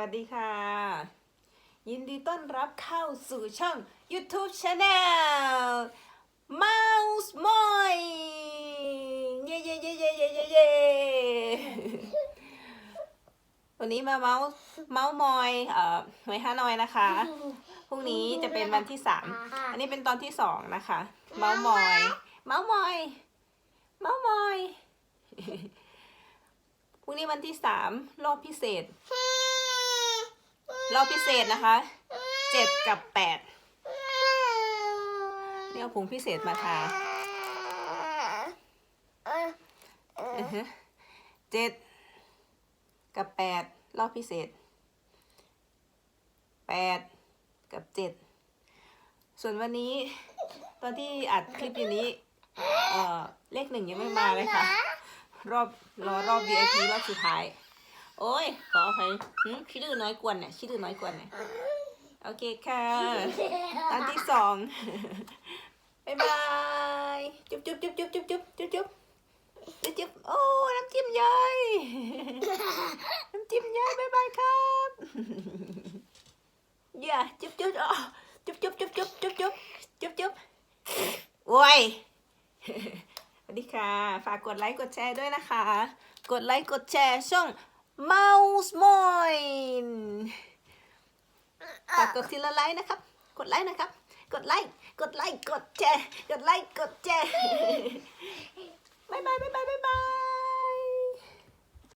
วัสดีค่ะ ยินดีต้อนรับเข้าสู่ช่อง YouTube Channel Mouse Moy เย่เย่เย่เย่เย่เย่เย่วันนี้มาเมาส์เมาส์มอยเอ่อหน่วยฮานอยนะคะพรุ่งนี้จะเป็นวันที่สามอันนี้เป็นตอนที่สองนะคะ เมาส์มอย เมาส์มอย เมาส์มอยพรุ่งนี้วันที่สามรอบพิเศษ รอบพิเศษนะคะเจ็ดกับแปดนี่เอาผงพิเศษมาทาเจ็ดกับแปดรอบพิเศษแปดกับเจ็ดส่วนวันนี้ตอนที่อัดคลิปอยู่นี้เอ่อเลขหนึ่งยังไม่มาเลยค่ะ รอบรอรอบ VIP รอบสุดท้าย โอ้ย ขออภัยหึคิดดื้อน้อยกวนเนี่ยคิดดื้อน้อยกวนเนี่ยโอเคค่ะ ตอนที่สองบ๊ายบาย จุ๊บจุ๊บจุ๊บจุ๊บจุ๊บจุ๊บจุ๊บจุ๊บจุ๊บจุ๊บโอ้ น้ำจิ้มย่อยน้ำจิ้มย่อยบ๊ายบายครับอย่าจุ๊บจุ๊บอ๋อจุ๊บจุ๊บจุ๊บจุ๊บจุ๊บจุ๊บจุ๊บจุ๊บโอ้ยสวัสดีค่ะ ฝากกดไลค์กดแชร์ด้วยนะคะ กดไลค์กดแชร์ช่อง Mouse Moin ฝากกดทีละไลค์นะครับ กดไลค์นะครับ กดไลค์ กดไลค์ กดแชร์ กดไลค์ กดแชร์